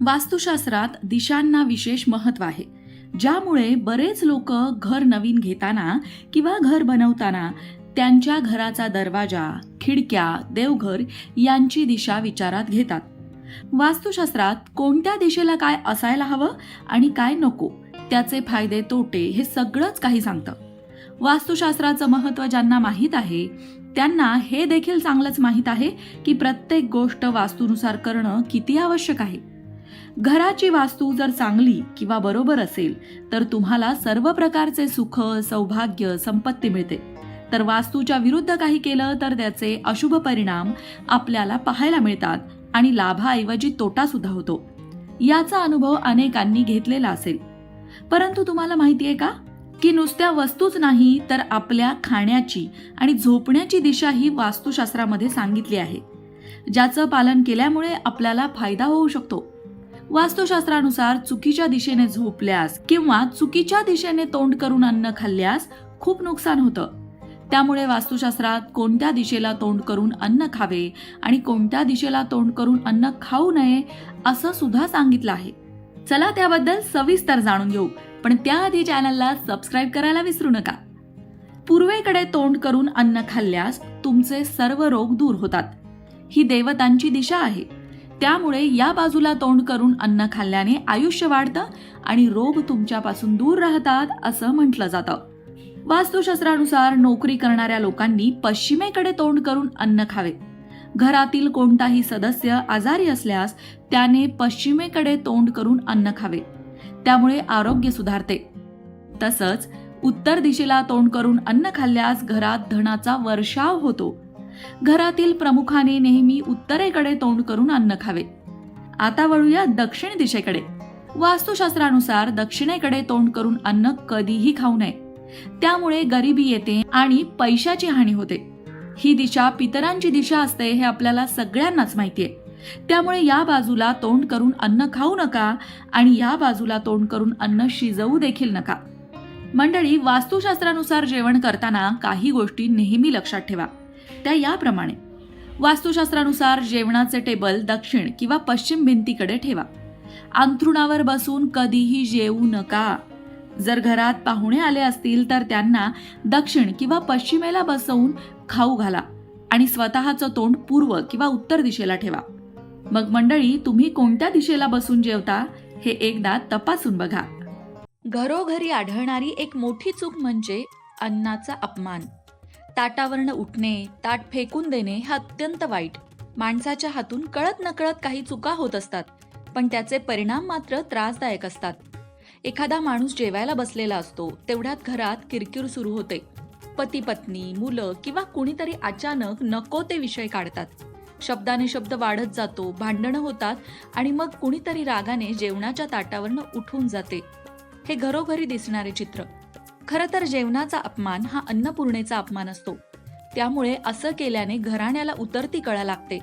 वास्तुशास्त्रात दिशांना विशेष महत्त्व आहे ज्यामुळे बरेच लोक घर नवीन घेताना किंवा घर बनवताना त्यांच्या घराचा दरवाजा खिडक्या देवघर यांची दिशा विचारात घेतात. वास्तुशास्त्रात कोणत्या दिशेला काय असायला हवं आणि काय नको त्याचे फायदे तोटे हे सगळंच काही सांगतं. वास्तुशास्त्राचं महत्त्व ज्यांना माहीत आहे त्यांना हे देखील चांगलंच माहीत आहे की प्रत्येक गोष्ट वास्तूनुसार करणं किती आवश्यक आहे. घराची वास्तू जर चांगली किंवा बरोबर असेल तर तुम्हाला सर्व प्रकारचे सुख सौभाग्य संपत्ती मिळते. तर वास्तूच्या विरुद्ध काही केलं तर त्याचे अशुभ परिणाम आपल्याला पाहायला मिळतात आणि लाभाऐवजी तोटा सुद्धा होतो. याचा अनुभव अनेकांनी घेतलेला असेल. परंतु तुम्हाला माहितीये का? की नुसत्या वस्तूच नाही तर आपल्या खाण्याची आणि झोपण्याची दिशा ही वास्तुशास्त्रामध्ये सांगितली आहे. ज्याचं पालन केल्यामुळे आपल्याला फायदा होऊ शकतो. वास्तुशास्त्रानुसार चुकीच्या दिशेने झोपल्यास किंवा चुकीच्या दिशेने तोंड करून अन्न खाल्ल्यास खूप नुकसान होतं. त्यामुळे वास्तुशास्त्रात कोणत्या दिशेला तोंड करून अन्न खावे आणि कोणत्या दिशेला तोंड करून अन्न खाऊ नये असं सुद्धा सांगितलं आहे. चला त्याबद्दल सविस्तर जाणून घेऊ पण त्याआधी चॅनलला सबस्क्राईब करायला विसरू नका. पूर्वेकडे तोंड करून अन्न खाल्ल्यास तुमचे सर्व रोग दूर होतात. ही देवतांची दिशा आहे. त्यामुळे या बाजूला तोंड करून अन्न खाल्ल्याने आयुष्य वाढतं आणि रोग तुमच्यापासून दूर राहतात असं म्हटलं जातं. वास्तुशास्त्रानुसार नोकरी करणाऱ्या लोकांनी पश्चिमेकडे तोंड करून अन्न खावे. घरातील कोणताही सदस्य आजारी असल्यास त्याने पश्चिमेकडे तोंड करून अन्न खावे. त्यामुळे आरोग्य सुधारते. तसंच उत्तर दिशेला तोंड करून अन्न खाल्ल्यास घरात धनाचा वर्षाव होतो. घरातील प्रमुखाने नेहमी उत्तरेकडे तोंड करून अन्न खावे. आता वळूया दक्षिण दिशेकडे. वास्तुशास्त्रानुसार दक्षिणेकडे तोंड करून अन्न कधीही खाऊ नये. त्यामुळे गरिबी येते आणि पैशाची हानी होते. ही दिशा पितरांची दिशा असते हे आपल्याला सगळ्यांनाच माहितीये त्यामुळे या बाजूला तोंड करून अन्न खाऊ नका आणि या बाजूला तोंड करून अन्न शिजवू देखील नका. मंडळी वास्तुशास्त्रानुसार जेवण करताना काही गोष्टी नेहमी लक्षात ठेवा. त्या याप्रमाणे. वास्तुशास्त्रानुसार जेवणाचे टेबल दक्षिण किंवा पश्चिम भिंतीकडे ठेवा. अंथरुणावर बसून कधीही जेवू नका. जर घरात पाहुणे आले असतील तर त्यांना दक्षिण किंवा पश्चिमेला बसवून खाऊ घाला आणि स्वतःचं तोंड पूर्व किंवा उत्तर दिशेला ठेवा. मग मंडळी तुम्ही कोणत्या दिशेला बसून जेवता हे एकदा तपासून बघा. घरोघरी आढळणारी एक मोठी चूक म्हणजे अन्नाचा अपमान. ताटावरनं उठणे ताट फेकून देणे हे अत्यंत वाईट. माणसाच्या हातून कळत नकळत काही चुका होत असतात पण त्याचे परिणाम मात्र त्रासदायक असतात. एखादा माणूस जेवायला बसलेला असतो तेवढ्यात घरात किरकिर सुरू होते. पती पत्नी मुलं किंवा कुणीतरी अचानक नको ते विषय काढतात. शब्दाने शब्द वाढत जातो भांडणं होतात आणि मग कुणीतरी रागाने जेवणाच्या ताटावरनं उठून जाते. हे घरोघरी दिसणारे चित्र. खरं तर जेवणाचा अपमान हा अन्नपूर्णेचा अपमान असतो. त्यामुळे असं केल्याने घराण्याला उतरती कळा लागते.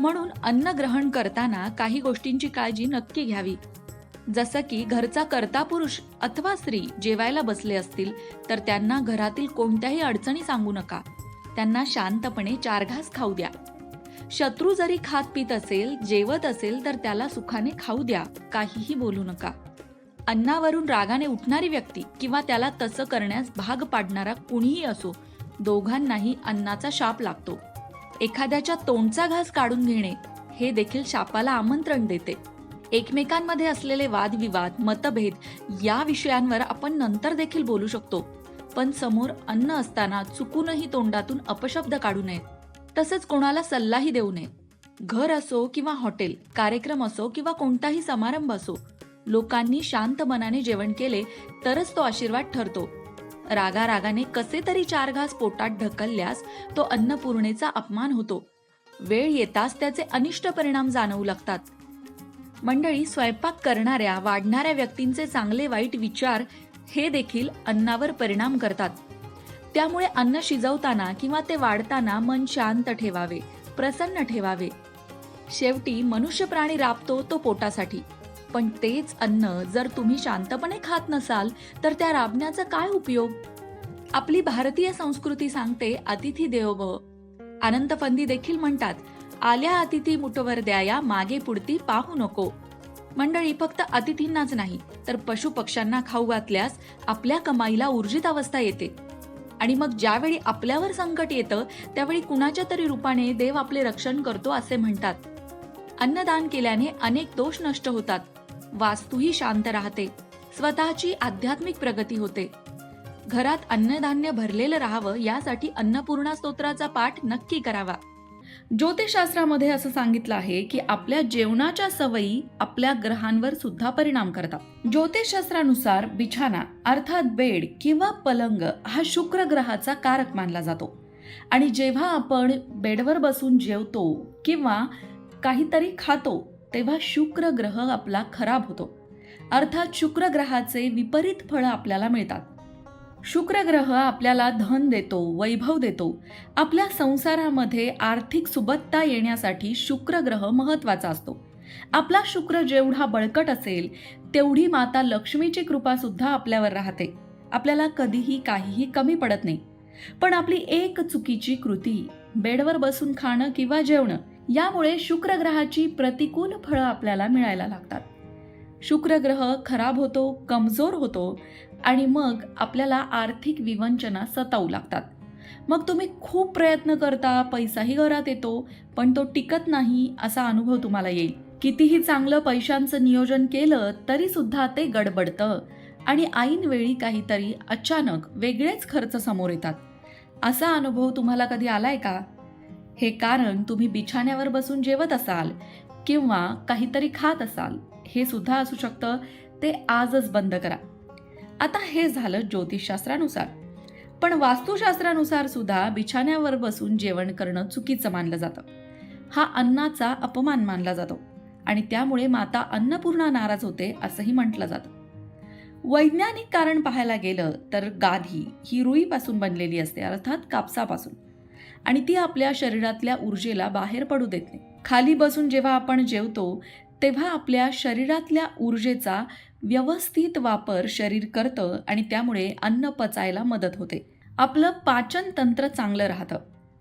म्हणून अन्न ग्रहण करताना काही गोष्टींची काळजी नक्की घ्यावी. जसं की घरचा कर्ता पुरुष अथवा स्त्री जेवायला बसले असतील तर त्यांना घरातील कोणत्याही अडचणी सांगू नका. त्यांना शांतपणे चार घास खाऊ द्या. शत्रू जरी खात पित असेल जेवत असेल तर त्याला सुखाने खाऊ द्या काहीही बोलू नका. अन्नावरून रागाने उठणारी व्यक्ती किंवा त्याला तसं करण्यास भाग पाडणारा कुणीही असो दोघांनाही अन्नाचा शाप लागतो. एखाद्याच्या तोंडचा घास काढून घेणे हे देखील शापाला आमंत्रण देते. एकमेकांमध्ये असलेले वादविवाद मतभेद या विषयांवर आपण नंतर देखील बोलू शकतो. पण समोर अन्न असताना चुकूनही तोंडातून अपशब्द काढू नयेत. तसंच कोणाला सल्लाही देऊ नये. घर असो किंवा हॉटेल कार्यक्रम असो किंवा कोणताही समारंभ असो लोकांनी शांत मनाने जेवण केले तरच तो आशीर्वाद ठरतो. रागा रागाने कसे तरी चार घास पोटात ढकलल्यास तो अन्नपूर्णेचा अपमान होतो. वेळ येताच त्याचे अनिष्ट परिणाम जाणवू लागतात. मंडळी स्वयंपाक करणाऱ्या वाढणाऱ्या व्यक्तींचे चांगले वाईट विचार हे देखील अन्नावर परिणाम करतात. त्यामुळे अन्न शिजवताना किंवा ते वाढताना मन शांत ठेवावे प्रसन्न ठेवावे. शेवटी मनुष्य प्राणी राबतो तो पोटासाठी. पण तेच अन्न जर तुम्ही शांतपणे खात नसाल तर त्या राबण्याचा काय उपयोग? आपली भारतीय संस्कृती सांगते अतिथी देवभव अनंत फंदी देखील म्हणतात आल्या अतिथी मुठवर द्याया मागे पुढती पाहू नको. मंडळी फक्त अतिथींनाच नाही तर पशुपक्ष्यांना खाऊ घातल्यास आपल्या कमाईला ऊर्जित अवस्था येते. आणि मग ज्यावेळी आपल्यावर संकट येतं त्यावेळी कुणाच्या तरी रूपाने देव आपले रक्षण करतो असे म्हणतात. अन्नदान केल्याने अनेक दोष नष्ट होतात. वास्तूही शांत राहते. स्वतःची आध्यात्मिक प्रगती होते. घरात अन्नधान्य भरलेलं राहावं यासाठी अन्नपूर्णा स्तोत्राचा पाठ नक्की करावा. ज्योतिषशास्त्रामध्ये असं सांगितलं आहे की आपल्या जेवणाच्या सवयी आपल्या ग्रहांवर सुद्धा परिणाम करतात. ज्योतिषशास्त्रानुसार बिछाना अर्थात बेड किंवा पलंग हा शुक्र ग्रहाचा कारक मानला जातो. आणि जेव्हा आपण बेडवर बसून जेवतो किंवा काहीतरी खातो तेव्हा शुक्र ग्रह आपला खराब होतो. अर्थात शुक्र ग्रहाचे विपरीत फळं आपल्याला मिळतात. शुक्र ग्रह आपल्याला धन देतो वैभव देतो. आपल्या संसारामध्ये आर्थिक सुबत्ता येण्यासाठी शुक्र ग्रह महत्त्वाचा असतो. आपला शुक्र जेवढा बळकट असेल तेवढी माता लक्ष्मीची कृपा सुद्धा आपल्यावर राहते. आपल्याला कधीही काहीही कमी पडत नाही. पण आपली एक चुकीची कृती बेडवर बसून खाणं किंवा जेवणं यामुळे शुक्र ग्रहाची प्रतिकूल फळं आपल्याला मिळायला लागतात. शुक्र ग्रह खराब होतो कमजोर होतो आणि मग आपल्याला आर्थिक विवंचना सतावू लागतात. मग तुम्ही खूप प्रयत्न करता पैसाही घरात येतो पण तो टिकत नाही असा अनुभव तुम्हाला येईल. कितीही चांगलं पैशांचं नियोजन केलं तरी सुद्धा ते गडबडतं आणि ऐनवेळी काहीतरी अचानक वेगळेच खर्च समोर येतात. असा अनुभव तुम्हाला कधी आलाय का? हे कारण तुम्ही बिछाण्यावर बसून जेवत असाल किंवा काहीतरी खात असाल हे सुद्धा असू शकतं. ते आजच बंद करा. आता हे झालं ज्योतिषशास्त्रानुसार. पण वास्तुशास्त्रानुसार सुद्धा बिछाण्यावर बसून जेवण करणं चुकीचं मानलं जातं. हा अन्नाचा अपमान मानला जातो आणि त्यामुळे माता अन्नपूर्णा नाराज होते असंही म्हटलं जातं. वैज्ञानिक कारण पाहायला गेलं तर गाधी ही रुईपासून बनलेली असते अर्थात कापसापासून. आणि ती आपल्या शरीरातल्या ऊर्जेला बाहेर पडू देत नाही. खाली बसून जेव्हा आपण जेवतो तेव्हा आपल्या शरीरातल्या ऊर्जेचा व्यवस्थित वापर शरीर करतं आणि त्यामुळे अन्न पचायला मदत होते. आपलं पाचन तंत्र चांगलं राहतं.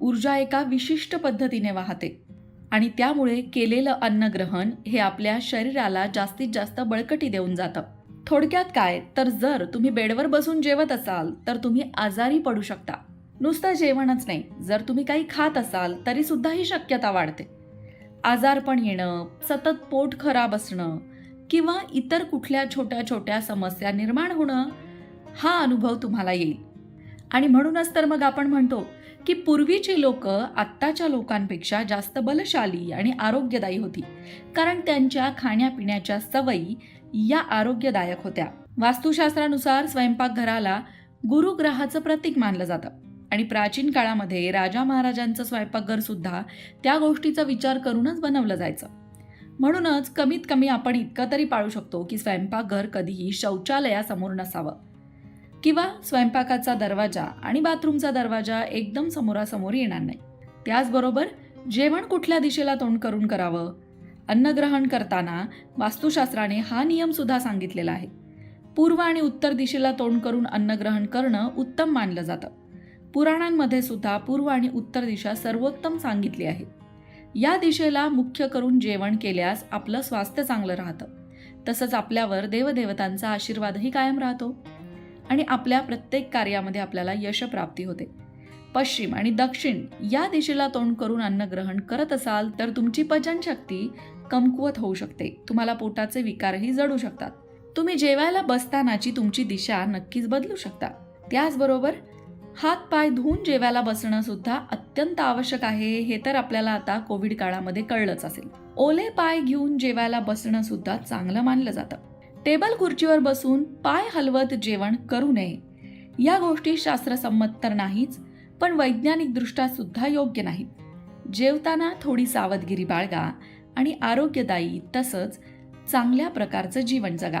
ऊर्जा एका विशिष्ट पद्धतीने वाहते. आणि त्यामुळे केलेलं अन्नग्रहण हे आपल्या शरीराला जास्तीत जास्त बळकटी देऊन जातं. थोडक्यात काय? तर जर तुम्ही बेडवर बसून जेवत असाल तर तुम्ही आजारी पडू शकता. नुसतं जेवणच नाही. जर तुम्ही काही खात असाल तरी सुद्धा ही शक्यता वाढते. आजारपण येणं सतत पोट खराब असणं किंवा इतर कुठल्या छोट्या छोट्या समस्या निर्माण होणं हा अनुभव तुम्हाला येईल. आणि म्हणूनच तर मग आपण म्हणतो की पूर्वीची लोक आत्ताच्या लोकांपेक्षा जास्त बलशाली आणि आरोग्यदायी होती. कारण त्यांच्या खाण्यापिण्याच्या सवयी या आरोग्यदायक होत्या. वास्तुशास्त्रानुसार स्वयंपाकघराला गुरुग्रहाचं प्रतीक मानलं जातं. आणि प्राचीन काळामध्ये राजा महाराजांचं स्वयंपाकघरसुद्धा त्या गोष्टीचा विचार करूनच बनवलं जायचं. म्हणूनच कमीत कमी आपण इतकं तरी पाळू शकतो की स्वयंपाकघर कधीही शौचालयासमोर नसावं. किंवा स्वयंपाकाचा दरवाजा आणि बाथरूमचा दरवाजा एकदम समोरासमोर येणार नाही. त्याचबरोबर जेवण कुठल्या दिशेला तोंड करून करावं? अन्नग्रहण करताना वास्तुशास्त्राने हा नियमसुद्धा सांगितलेला आहे. पूर्व आणि उत्तर दिशेला तोंड करून अन्नग्रहण करणं उत्तम मानलं जातं. पुराणांमध्ये सुद्धा पूर्व आणि उत्तर दिशा सर्वोत्तम सांगितली आहे या दिशेला मुख्य करून जेवण केल्यास आपलं स्वास्थ्य चांगलं राहतं. तसंच आपल्यावर देवदेवतांचा आशीर्वादही कायम राहतो. आणि आपल्या प्रत्येक कार्यामध्ये आपल्याला यशप्राप्ती होते. पश्चिम आणि दक्षिण या दिशेला तोंड करून अन्नग्रहण करत असाल तर तुमची पचनशक्ती कमकुवत होऊ शकते. तुम्हाला पोटाचे विकारही जडू शकतात. तुम्ही जेवायला बसतानाची तुमची दिशा नक्कीच बदलू शकता. त्याचबरोबर हात पाय धुवून जेवायला बसणं सुद्धा अत्यंत आवश्यक आहे हे तर आपल्याला आता कोविड काळामध्ये कळलंच असेल. ओले पाय घेऊन जेवायला बसणं सुद्धा चांगलं मानलं जातं. टेबल खुर्चीवर बसून पाय हलवत जेवण करू नये. या गोष्टी शास्त्रसंमत तर नाहीच पण वैज्ञानिक दृष्ट्या सुद्धा योग्य नाहीत. जेवताना थोडी सावधगिरी बाळगा आणि आरोग्यदायी तसंच चांगल्या प्रकारचं जीवन जगा.